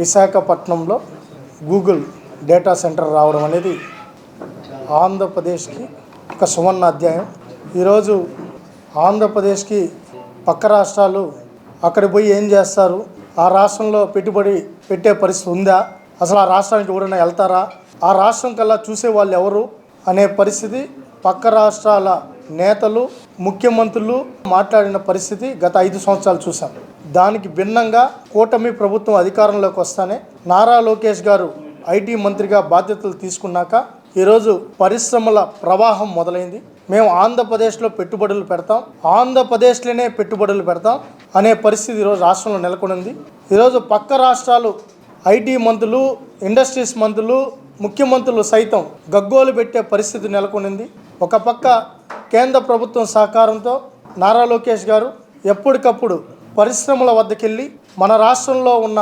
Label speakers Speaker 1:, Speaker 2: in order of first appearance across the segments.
Speaker 1: విశాఖపట్నంలో Google data centre రావడం అనేది ఆంధ్రప్రదేశ్కి ఒక సువర్ణ అధ్యాయం. ఈరోజు ఆంధ్రప్రదేశ్కి పక్క రాష్ట్రాలు అక్కడ పోయి ఏం చేస్తారు? ఆ రాష్ట్రంలో పెట్టుబడి పెట్టే పరిస్థితి ఉందా? అసలు ఆ రాష్ట్రానికి ఎవరైనా వెళ్తారా? ఆ రాష్ట్రం కల్లా చూసే వాళ్ళు ఎవరు? అనే పరిస్థితి పక్క రాష్ట్రాల నేతలు ముఖ్యమంత్రులు మాట్లాడిన పరిస్థితి గత ఐదు సంవత్సరాలు చూసాం. దానికి భిన్నంగా కూటమి ప్రభుత్వం అధికారంలోకి వస్తానే నారా లోకేష్ గారు ఐటీ మంత్రిగా బాధ్యతలు తీసుకున్నాక ఈరోజు పరిశ్రమల ప్రవాహం మొదలైంది. మేము ఆంధ్రప్రదేశ్లో పెట్టుబడులు పెడతాం. ఆంధ్రప్రదేశ్లోనే పెట్టుబడులు పెడతాం అనే పరిస్థితి ఈరోజు రాష్ట్రంలో నెలకొనింది. ఈరోజు పక్క రాష్ట్రాలు ఐటీ మంత్రులు ఇండస్ట్రీస్ మంత్రులు ముఖ్యమంత్రులు సైతం గగ్గోలు పెట్టే పరిస్థితి నెలకొనింది. ఒక పక్క కేంద్ర ప్రభుత్వం సహకారంతో నారా లోకేష్ గారు ఎప్పటికప్పుడు పరిశ్రమల వద్దకెళ్ళి మన రాష్ట్రంలో ఉన్న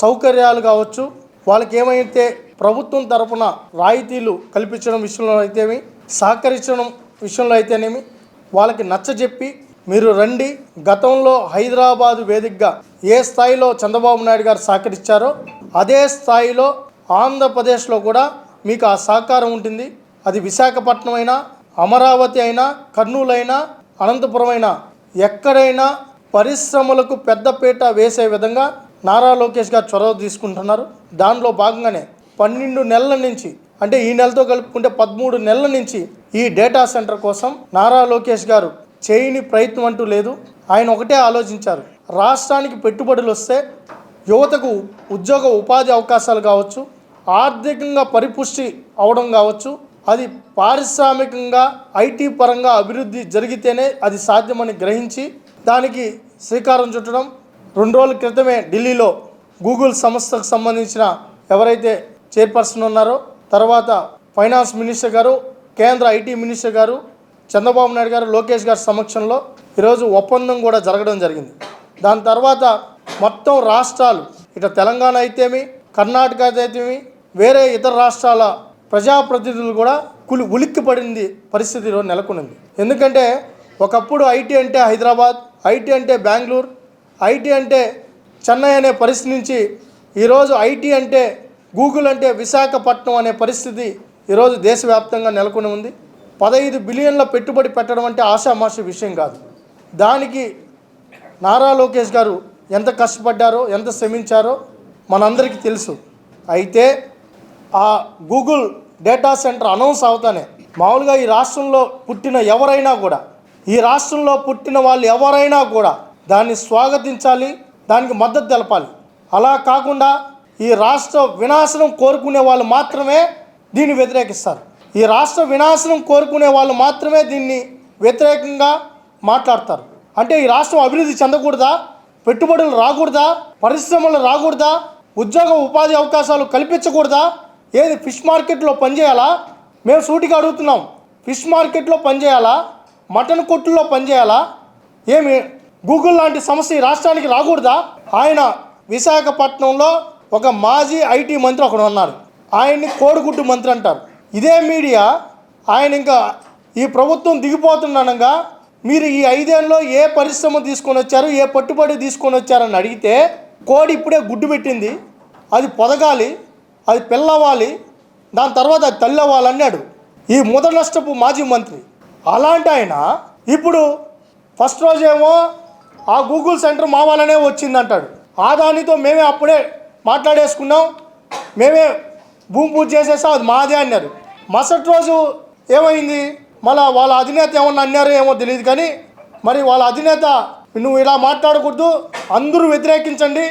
Speaker 1: సౌకర్యాలు కావచ్చు వాళ్ళకి ఏమైతే ప్రభుత్వం తరఫున రాయితీలు కల్పించడం విషయంలో అయితేమి సహకరించడం విషయంలో అయితేనేమి వాళ్ళకి నచ్చజెప్పి మీరు రండి. గతంలో హైదరాబాద్ వేదికగా ఏ స్థాయిలో చంద్రబాబు నాయుడు గారు సహకరించారో అదే స్థాయిలో ఆంధ్రప్రదేశ్లో కూడా మీకు ఆ సహకారం ఉంటుంది. అది విశాఖపట్నం అయినా అమరావతి అయినా కర్నూలు అయినా అనంతపురం అయినా ఎక్కడైనా పరిశ్రమలకు పెద్దపీట వేసే విధంగా నారా లోకేష్ గారు చొరవ తీసుకుంటున్నారు. దానిలో భాగంగానే పన్నెండు నెలల నుంచి అంటే ఈ నెలతో కలుపుకుంటే పదమూడు నెలల నుంచి ఈ డేటా సెంటర్ కోసం నారా లోకేష్ గారు చేయని ప్రయత్నం అంటూ లేదు. ఆయన ఒకటే ఆలోచించారు. రాష్ట్రానికి పెట్టుబడులు వస్తే యువతకు ఉద్యోగ ఉపాధి అవకాశాలు కావచ్చు ఆర్థికంగా పరిపుష్టి అవడం కావచ్చు అది పారిశ్రామికంగా ఐటీ పరంగా అభివృద్ధి జరిగితేనే అది సాధ్యమని గ్రహించి దానికి శ్రీకారం చుట్టడం. రెండు రోజుల క్రితమే ఢిల్లీలో గూగుల్ సంస్థకు సంబంధించిన ఎవరైతే చైర్పర్సన్ ఉన్నారో తర్వాత ఫైనాన్స్ మినిస్టర్ గారు కేంద్ర ఐటీ మినిస్టర్ గారు చంద్రబాబు నాయుడు గారు లోకేష్ గారి సమక్షంలో ఈరోజు ఒప్పందం కూడా జరగడం జరిగింది. దాని తర్వాత మొత్తం రాష్ట్రాలు ఇటు తెలంగాణ అయితేమి కర్ణాటక అయితేమి వేరే ఇతర రాష్ట్రాల ప్రజాప్రతినిధులు కూడా కులి ఉలిక్కి పడింది పరిస్థితిలో నెలకొనింది. ఎందుకంటే ఒకప్పుడు ఐటీ అంటే హైదరాబాద్ ఐటీ అంటే బెంగళూరు ఐటీ అంటే చెన్నై అనే పరిస్థితి నుంచి ఈరోజు ఐటీ అంటే గూగుల్ అంటే విశాఖపట్నం అనే పరిస్థితి ఈరోజు దేశవ్యాప్తంగా నెలకొని ఉంది. పదహైదు బిలియన్ల పెట్టుబడి పెట్టడం అంటే ఆషామాషి విషయం కాదు. దానికి నారా లోకేష్ గారు ఎంత కష్టపడ్డారో ఎంత శ్రమించారో మనందరికీ తెలుసు. అయితే ఆ గూగుల్ డేటా సెంటర్ అనౌన్స్ అవుతానే. మామూలుగా ఈ రాష్ట్రంలో పుట్టిన ఎవరైనా కూడా ఈ రాష్ట్రంలో పుట్టిన వాళ్ళు ఎవరైనా కూడా దాన్ని స్వాగతించాలి దానికి మద్దతు తెలపాలి. అలా కాకుండా ఈ రాష్ట్ర వినాశనం కోరుకునే వాళ్ళు మాత్రమే దీన్ని వ్యతిరేకిస్తారు. ఈ రాష్ట్ర వినాశనం కోరుకునే వాళ్ళు మాత్రమే దీన్ని వ్యతిరేకంగా మాట్లాడతారు. అంటే ఈ రాష్ట్రం అభివృద్ధి చెందకూడదా? పెట్టుబడులు రాకూడదా? పరిశ్రమలు రాకూడదా? ఉద్యోగ ఉపాధి అవకాశాలు కల్పించకూడదా? ఏది ఫిష్ మార్కెట్లో పనిచేయాలా? మేము సూటిగా అడుగుతున్నాం. ఫిష్ మార్కెట్లో పనిచేయాలా? మటన్ కొట్టుల్లో పనిచేయాలా? ఏమి? గూగుల్ లాంటి సమస్య ఈ రాష్ట్రానికి రాకూడదా? ఆయన విశాఖపట్నంలో ఒక మాజీ ఐటీ మంత్రి ఒకడు ఉన్నారు. ఆయన్ని కోడిగుడ్డు మంత్రి అంటారు. ఇదే మీడియా ఆయన ఇంకా ఈ ప్రభుత్వం దిగిపోతుండగా మీరు ఈ ఐదేళ్ళలో ఏ పరిశ్రమ తీసుకొని వచ్చారు ఏ పట్టుబడి తీసుకొని వచ్చారని అడిగితే కోడి ఇప్పుడే గుడ్డు పెట్టింది. అది పొదగాలి. అది పిల్లవాలి దాని తర్వాత అది తల్లి అవ్వాలి అన్నాడు ఈ ముద నష్టపు మాజీ మంత్రి. అలాంటి ఆయన ఇప్పుడు ఫస్ట్ రోజేమో ఆ గూగుల్ సెంటర్ మా వాళ్ళనే వచ్చిందంటాడు. ఆ దానితో మేమే అప్పుడే మాట్లాడేసుకున్నాం మేమే భూమి పూజ చేసేసాం అది మాదే అన్నారు. మరుసటి రోజు ఏమైంది? మళ్ళా వాళ్ళ అధినేత ఏమన్నా అన్నారో ఏమో తెలియదు కానీ మరి వాళ్ళ అధినేత నువ్వు ఇలా మాట్లాడకూడదు అందరూ వ్యతిరేకించండి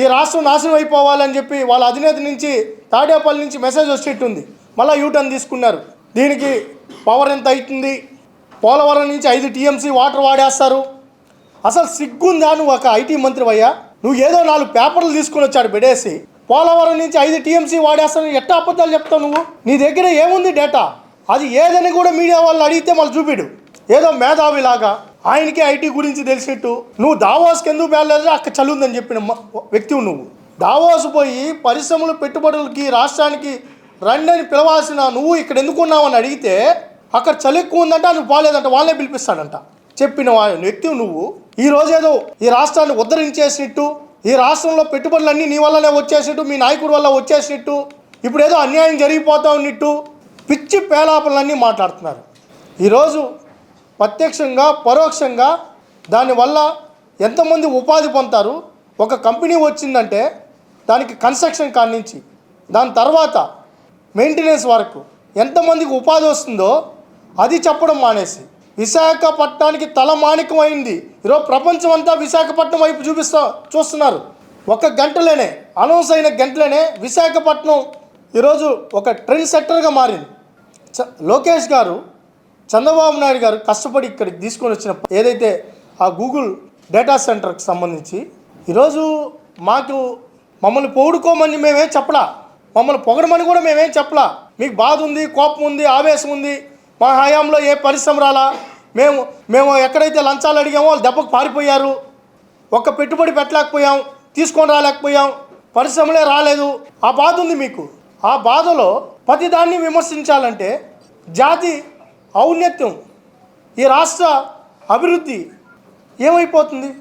Speaker 1: ఈ రాష్ట్రం నాశనం అయిపోవాలని చెప్పి వాళ్ళ అధినేత నుంచి తాడేపల్లి నుంచి మెసేజ్ వచ్చేట్టుంది. మళ్ళీ యూటర్న్ తీసుకున్నారు. దీనికి పవర్ ఎంత అవుతుంది? పోలవరం నుంచి ఐదు టీఎంసీ వాటర్ వాడేస్తారు. అసలు సిగ్గుందా నువ్వు ఒక ఐటీ మంత్రి అయ్యా? నువ్వు ఏదో నాలుగు పేపర్లు తీసుకొని వచ్చాడు బిడేసి. పోలవరం నుంచి ఐదు టీఎంసీ వాడేస్తాను ఎట్ట అబద్ధాలు చెప్తావు నువ్వు? నీ దగ్గర ఏముంది డేటా అది ఏదని కూడా మీడియా వాళ్ళు అడిగితే మళ్ళీ చూపిడు. ఏదో మేధావిలాగా. ఆయనకి ఐటీ గురించి తెలిసినట్టు నువ్వు దావోస్కి ఎందుకు వెళ్ళాలి అక్కడ చల్లుందని చెప్పిన వ్యక్తివు నువ్వు. దావోస్ పోయి పరిశ్రమలు పెట్టుబడులకి రాష్ట్రానికి రండి అని పిలవాల్సిన నువ్వు ఇక్కడ ఎందుకున్నావని అడిగితే అక్కడ చలి ఎక్కువ ఉందంటే నువ్వు బాగాలేదంట వాళ్ళే పిలిపిస్తాడంట. చెప్పిన వ్యక్తివు నువ్వు. ఈ రోజేదో ఈ రాష్ట్రాన్ని ఉద్ధరించేసినట్టు ఈ రాష్ట్రంలో పెట్టుబడులన్నీ నీ వల్లనే వచ్చేసినట్టు మీ నాయకుడి వల్ల వచ్చేసినట్టు ఇప్పుడు ఏదో అన్యాయం జరిగిపోతా ఉన్నట్టు పిచ్చి పేలాపలన్నీ మాట్లాడుతున్నారు. ఈరోజు ప్రత్యక్షంగా పరోక్షంగా దానివల్ల ఎంతమంది ఉపాధి పొందుతారు? ఒక కంపెనీ వచ్చిందంటే దానికి కన్స్ట్రక్షన్ కానించి దాని తర్వాత మెయింటెనెన్స్ వరకు ఎంతమందికి ఉపాధి వస్తుందో అది చెప్పడం మానేసి విశాఖపట్నానికి తలమానికం అయింది. ఈరోజు ప్రపంచం అంతా విశాఖపట్నం వైపు చూపిస్తా చూస్తున్నారు. ఒక గంటలోనే అనౌన్స్ అయిన గంటలోనే విశాఖపట్నం ఈరోజు ఒక ట్రెండ్ సెక్టర్గా మారింది. లోకేష్ గారు చంద్రబాబు నాయుడు గారు కష్టపడి ఇక్కడికి తీసుకొని వచ్చిన ఏదైతే ఆ గూగుల్ డేటా సెంటర్కి సంబంధించి ఈరోజు మాకు మమ్మల్ని పొగుడుకోమని మేమేం చెప్పలా? మమ్మల్ని పొగడమని కూడా మేమేం చెప్పలా? మీకు బాధ ఉంది కోపం ఉంది ఆవేశం ఉంది మా హయాంలో ఏ పరిశ్రమ రాలా? మేము మేము ఎక్కడైతే లంచాలు అడిగామో వాళ్ళు దెబ్బకు పారిపోయారు. ఒక్క పెట్టుబడి పెట్టలేకపోయాం తీసుకొని రాలేకపోయాం పరిశ్రమలే రాలేదు. ఆ బాధ ఉంది మీకు. ఆ బాధలో ప్రతిదాన్ని విమర్శించాలంటే జాతి ఔన్నత్యం ఈ రాష్ట్ర అభివృద్ధి ఏమైపోతుంది?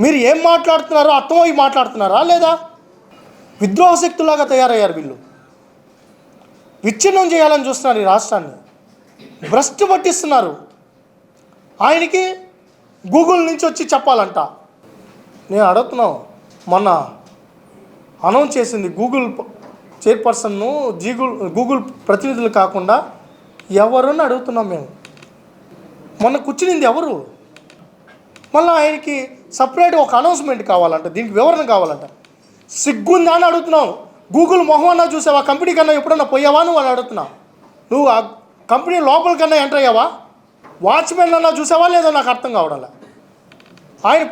Speaker 1: మీరు ఏం మాట్లాడుతున్నారో అర్థమై మాట్లాడుతున్నారా లేదా? విద్రోహ శక్తులాగా తయారయ్యారు వీళ్ళు. విచ్ఛిన్నం చేయాలని చూస్తున్నారు ఈ రాష్ట్రాన్ని. భ్రష్టు పట్టిస్తున్నారు. ఆయనకి గూగుల్ నుంచి వచ్చి చెప్పాలంట. నేను అడుగుతున్నాం మొన్న అనౌన్స్ చేసింది గూగుల్ చైర్పర్సన్ను జీగుల్ గూగుల్ ప్రతినిధులు కాకుండా ఎవరని అడుగుతున్నాం మేము? మొన్న కూర్చునింది ఎవరు? మళ్ళీ ఆయనకి సపరేట్ ఒక అనౌన్స్మెంట్ కావాలంట దీనికి వివరణ కావాలంట. సిగ్గుందా అని అడుగుతున్నావు గూగుల్ మొహం అన్నా చూసావా? కంపెనీ కన్నా ఎప్పుడన్నా పోయావా నువ్వు అని అడుగుతున్నావు నువ్వు ఆ కంపెనీ లోపల కన్నా ఎంటర్ అయ్యావా? వాచ్మెన్ అన్నా చూసావా లేదో నాకు అర్థం కావడంలే? ఆయన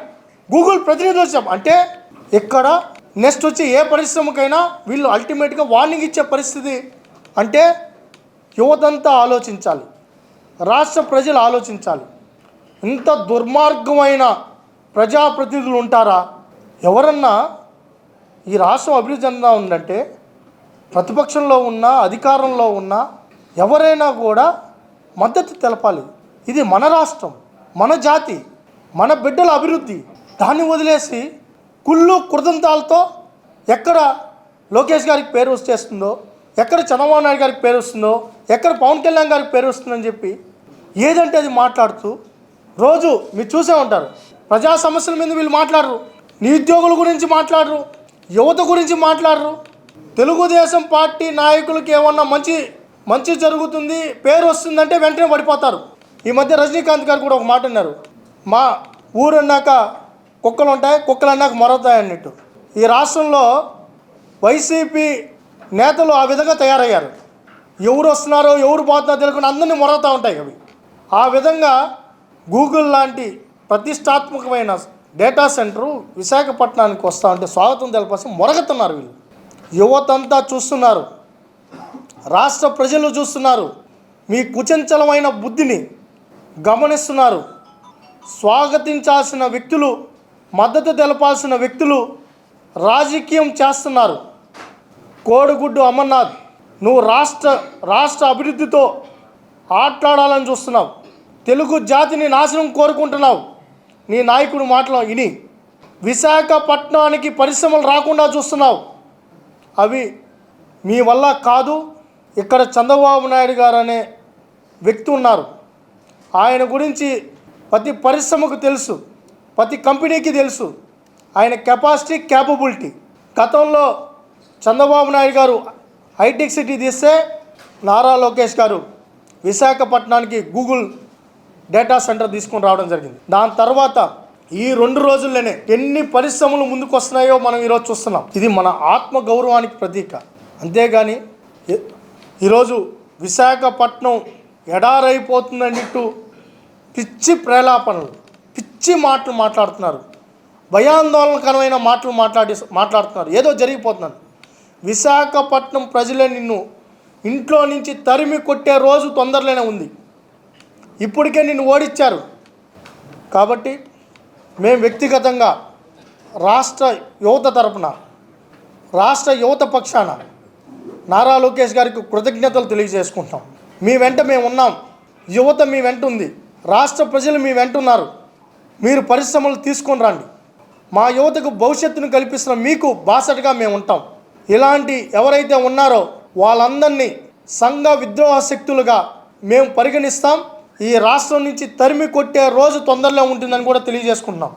Speaker 1: గూగుల్ ప్రతినిధులు వచ్చాం. అంటే ఇక్కడ నెక్స్ట్ వచ్చి ఏ పరిశ్రమకైనా వీళ్ళు అల్టిమేట్గా వార్నింగ్ ఇచ్చే పరిస్థితి. అంటే యువతంతా ఆలోచించాలి. రాష్ట్ర ప్రజలు ఆలోచించాలి. ఇంత దుర్మార్గమైన ప్రజాప్రతినిధులు ఉంటారా? ఎవరన్నా ఈ రాష్ట్రం అభివృద్ధి చెందా ఉందంటే ప్రతిపక్షంలో ఉన్నా అధికారంలో ఉన్నా ఎవరైనా కూడా మద్దతు తెలపాలి. ఇది మన రాష్ట్రం మన జాతి మన బిడ్డల అభివృద్ధి. దాన్ని వదిలేసి కుళ్ళు కృదంతాలతో ఎక్కడ లోకేష్ గారికి పేరు వచ్చేస్తుందో ఎక్కడ చంద్రబాబు నాయుడు గారికి పేరు వస్తుందో ఎక్కడ పవన్ కళ్యాణ్ గారికి పేరు వస్తుందని చెప్పి ఏదంటే అది మాట్లాడుతూ రోజు మీరు చూసే ఉంటారు. ప్రజా సమస్యల మీద వీళ్ళు మాట్లాడరు. నిరుద్యోగుల గురించి మాట్లాడరు. యువత గురించి మాట్లాడరు. తెలుగుదేశం పార్టీ నాయకులకి ఏమన్నా మంచి మంచి జరుగుతుంది పేరు వస్తుందంటే వెంటనే పడిపోతారు. ఈ మధ్య రజనీకాంత్ గారు కూడా ఒక మాట అన్నారు. మా ఊరు అన్నాక కుక్కలు ఉంటాయి కుక్కలు అన్నాక మొరవుతాయి అన్నట్టు. ఈ రాష్ట్రంలో వైసీపీ నేతలు ఆ విధంగా తయారయ్యారు. ఎవరు వస్తున్నారో ఎవరు పోతున్నారో తెలియకుండా అందరినీ మొరవుతూ ఉంటాయి అవి. ఆ విధంగా గూగుల్ లాంటి ప్రతిష్టాత్మకమైన డేటా సెంటరు విశాఖపట్నానికి వస్తూ ఉంటే స్వాగతం తెలపాల్సి మొరగతున్నారు వీళ్ళు. యువతంతా చూస్తున్నారు. రాష్ట్ర ప్రజలు చూస్తున్నారు. మీ కుచంచలమైన బుద్ధిని గమనిస్తున్నారు. స్వాగతించాల్సిన వ్యక్తులు మద్దతు తెలపాల్సిన వ్యక్తులు రాజకీయం చేస్తున్నారు. కోడిగుడ్డు అమర్నాథ్ నువ్వు రాష్ట్ర రాష్ట్ర అభివృద్ధితో ఆట్లాడాలని చూస్తున్నావు. తెలుగు జాతిని నాశనం కోరుకుంటున్నావు. నీ నాయకుడు మాటలు విని విశాఖపట్నానికి పరిశ్రమలు రాకుండా చూస్తున్నావు. అవి మీ వల్ల కాదు. ఇక్కడ చంద్రబాబు నాయుడు గారు అనే వ్యక్తి ఉన్నారు. ఆయన గురించి ప్రతి పరిశ్రమకు తెలుసు. ప్రతి కంపెనీకి తెలుసు. ఆయన కెపాసిటీ క్యాపబిలిటీ. గతంలో చంద్రబాబు నాయుడు గారు హైటెక్ సిటీ తీస్తే నారా లోకేష్ గారు విశాఖపట్నానికి గూగుల్ డేటా సెంటర్ తీసుకొని రావడం జరిగింది. దాని తర్వాత ఈ రెండు రోజుల్లోనే ఎన్ని పరిశ్రమలు ముందుకు వస్తున్నాయో మనం ఈరోజు చూస్తున్నాం. ఇది మన ఆత్మ గౌరవానికి ప్రతీక. అంతేగాని ఈరోజు విశాఖపట్నం ఎడారైపోతుందన్నట్టు పిచ్చి ప్రేలాపనలు పిచ్చి మాటలు మాట్లాడుతున్నారు. భయాందోళనకరమైన మాటలు మాట్లాడి మాట్లాడుతున్నారు. ఏదో జరిగిపోతున్నారు విశాఖపట్నం ప్రజలే నిన్ను ఇంట్లో నుంచి తరిమి కొట్టే రోజు తొందరలోనే ఉంది. ఇప్పటికే నిన్ను ఓడించారు. కాబట్టి మేము వ్యక్తిగతంగా రాష్ట్ర యువత తరపున రాష్ట్ర యువత పక్షాన నారా లోకేష్ గారికి కృతజ్ఞతలు తెలియజేసుకుంటాం మీ వెంట మేము ఉన్నాం. యువత మీ వెంట ఉంది. రాష్ట్ర ప్రజలు మీ వెంట ఉన్నారు. మీరు పరిశ్రమలు తీసుకొని రండి. మా యువతకు భవిష్యత్తును కల్పిస్తున్న మీకు బాసటగా మేము ఉంటాం. ఇలాంటి ఎవరైతే ఉన్నారో వాళ్ళందరినీ సంఘ విద్రోహ శక్తులుగా మేము పరిగణిస్తాం. ఈ రాష్ట్రం నుంచి తరిమి కొట్టే రోజు తొందరలో ఉంటుందని కూడా తెలియజేసుకుంటున్నాం.